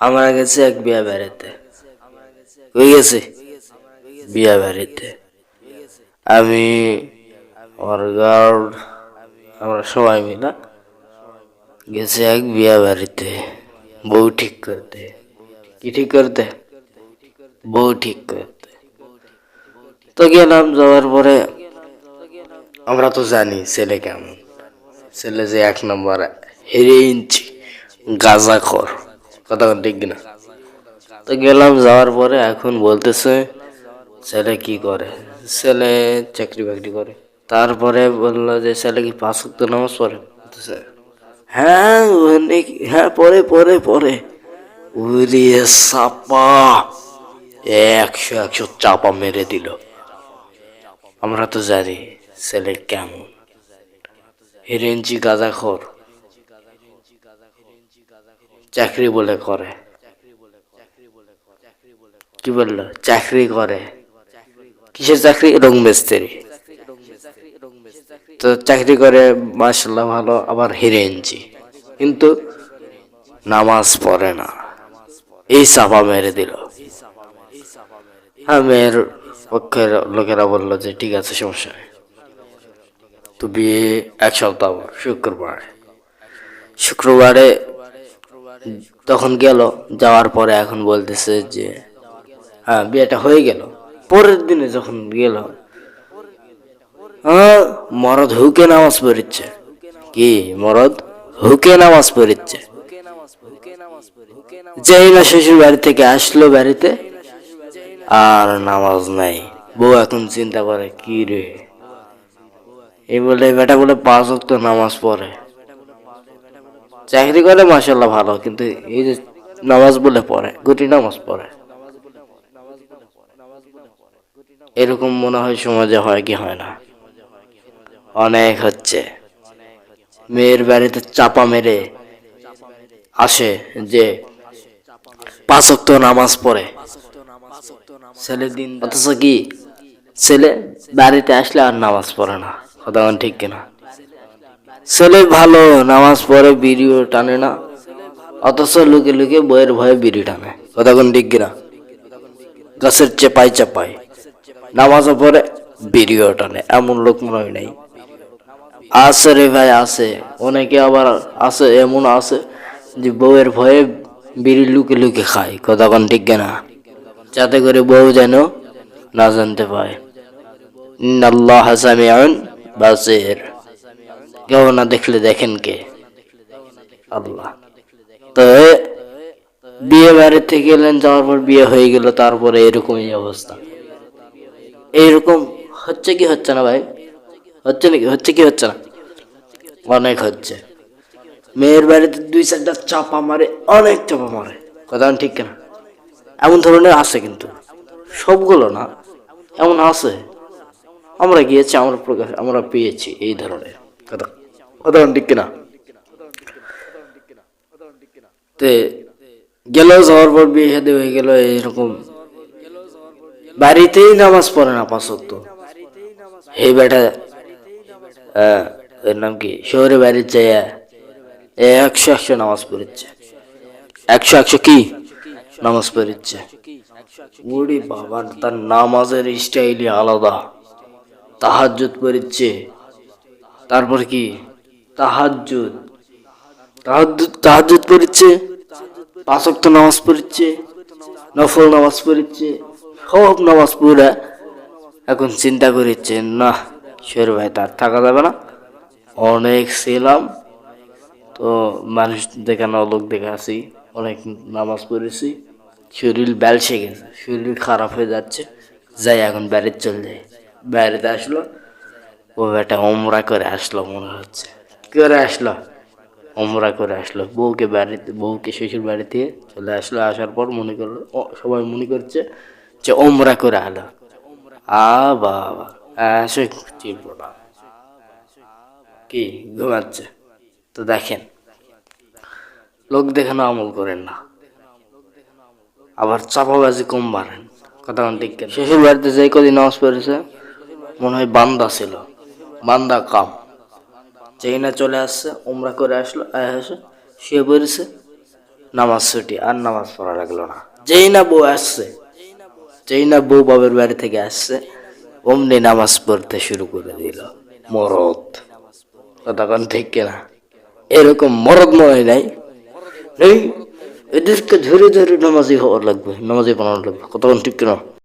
আমরা গেছি এক বিয়া বাড়িতে। কই গেছে? বিয়া বাড়িতে। আমি, আমার গার্ড আমরা সবাই মিলে গেছে এক বিয়া বাড়িতে। বউ ঠিক করতে। কি ঠিক করতে? বউ ঠিক করতে। তো গেলাম, যাওয়ার পরে আমরা তো জানি ছেলে কেমন। ছেলে যে এক নম্বর হেরে ইঞ্চি গাজা খর কথা ঠিক না তো গেলাম, যাওয়ার পরে এখন বলতেছে, ছেলে কি করে? ছেলে চাকরি বাকরি করে। তারপরে বলল যে, ছেলে কি পাঁচ ওয়াক্ত নামাজ পড়ে? হ্যাঁ হ্যাঁ পরে পরে পরে উড়িয়ে চাপা, একশো একশো চাপা মেরে দিল। আমরা তো জানি ছেলে কেমন। হিরেঞ্চি গাঁজাখোর। চাকরি বলে করে। কি বলল? চাকরি করে। কিসের চাকরি? রং মিস্ত্রি। তো চাকরি করে মাসাল্লাহ ভালো, আবার হিরেঞ্চি কিন্তু নামাজ পড়ে না। এই চাপা মেরে দিল। হ্যাঁ মেয়ের পক্ষের লোকেরা বলল যে, ঠিক আছে, সমস্যা তো বিয়ে এক সপ্তাহ শুক্রবার। শুক্রবারে তখন গেল, যাওয়ার পরে এখন বলতেছে যে হ্যাঁ বিয়েটা হয়ে গেল। পরের দিনে যখন গেল মরদ হুকে নামাজ পড়িচ্ছে। কি মরদ? হুকে নামাজ পড়িচ্ছে। যেই না শ্বশুর বাড়ি থেকে আসলো বাড়িতে, আর নামাজ নাই। বউ এখন চিন্তা করে, কি রে? এই বলে বেটা বলে পাঁচ ওয়াক্ত নামাজ পড়ে। চাকরি করে মাসাল্লাহ ভালো, কিন্তু এই যে নামাজ বলে পড়ে, গুটি নামাজ পড়ে। এরকম মনে হয় সমাজে হয় কি হয় না? অনেক হচ্ছে। মেয়ের বাড়িতে চাপা মেরে আসে যে পাঁচ ওয়াক্ত নামাজ পড়ে। ছেলে দিন অথচ কি? ছেলে বাড়িতে আসলে আর নামাজ পড়ে না। কথা ঠিক কিনা? ছেলে ভালো, নামাজ পড়ে বিড়িও টানে না। অথচ লুকে লুকে বইয়ের ভয়ে বিড়ি টানে। ঠিক কিনা? গাছের চেপাই চেপাই। নামাজও পড়ে, বিড়িও টানে। এমন লোক মনে হয় নাই। আছে রে ভাই, আছে। অনেকে আবার আছে, এমন আছে যে বউয়ের ভয়ে বিড়ি লুকে লুকে খায়। কোন ঠিক কিনা? যাতে করে বউ যেন না জানতে পায়। আল্লাহ সামিউন বাসির। কেউ না দেখলে দেখেন কে? আল্লাহ। তো বিয়ে বাড়িতে গেলেন, যাওয়ার পর বিয়ে হয়ে গেল, তারপরে এরকমই অবস্থা। এইরকম হচ্ছে কি হচ্ছে না ভাই? হচ্ছে নাকি? হচ্ছে কি হচ্ছে না? অনেক হচ্ছে। মেয়ের বাড়িতে দুই চারটা চাপা মারে, অনেক চাপা মারে। কথা ঠিক কিনা? এমন ধরনের আছে কিন্তু। সবগুলো না, এমন আছে। আমরা গিয়েছি, আমরা প্রকাশ আমরা পেয়েছি এই ধরনের কথা। কথা ঠিক কিনা তে গেল যাওয়ার পর বিয়ে শাদী হয়ে গেল এইরকম বাড়িতেই নামাজ পড়ে না পাঁচ তো এই বেটা এর নাম কি শহরে বাড়ির যাইয়া একশো একশো নামাজ পড়েছে একশো একশো কি নামাজ পড়েছে ওরে বাবা তার নামাজের স্টাইলই আলাদা তাহাজ্জুদ পড়েছে তারপর কি তাহাজ্জুদ। তাহাজ্জুদ পড়েছে পাঁচ ওয়াক্ত নামাজ পড়েছে নফল নামাজ পড়েছে সব নামাজ পড়ে এখন চিন্তা করেছে না শের ভাই, তার থাকা যাবে না। অনেক ছিলাম, তো মানুষ দেখানো লোক দেখে আসি অনেক নামাজ পড়েছি। শরীর ব্যালসে গেছে, শরীর খারাপ হয়ে যাচ্ছে, যাই এখন বাইরে চলে যায় বাইরেতে আসলো, ও বেটা ওমরা করে আসলো, মনে হচ্ছে। করে আসলো ওমরা করে আসলো। বউকে বাড়িতে বউকে শ্বশুর বাড়ি থেকে চলে আসলো। আসার পর মনে করল সবাই মনে করছে যে ওমরা করে আলো। আ বাবা, আসে চিপড়া কি ঘুমাচ্ছে? তো দেখেন, লোক দেখানো আমল করেন না। আবার চাপাবাজি কম বাড়েন কথা কোন ঠিক শ্বশুর বাড়িতে যে কদিন নামাজ পড়েছে, মনে হয় বান্দা ছিল। বান্দা কাম। যেই না চলে আসছে ওমরা করে আসলো আসে শুয়ে পড়েছে, নামাজ ছুটি, আর নামাজ পড়া লাগল না। যেই না বউ আসছে যেই না বউ বাবের বাড়ি থেকে আসছে, অমনি নামাজ পড়তে শুরু করে দিল। মরদ। কতক্ষণ ঠিক কিনা? এরকম মরদ মনে নাই। এই, এদেরকে ধরে ধরে নামাজি হওয়ার লাগবে, নামাজি বানানো লাগবে। কতক্ষণ ঠিক কিনা?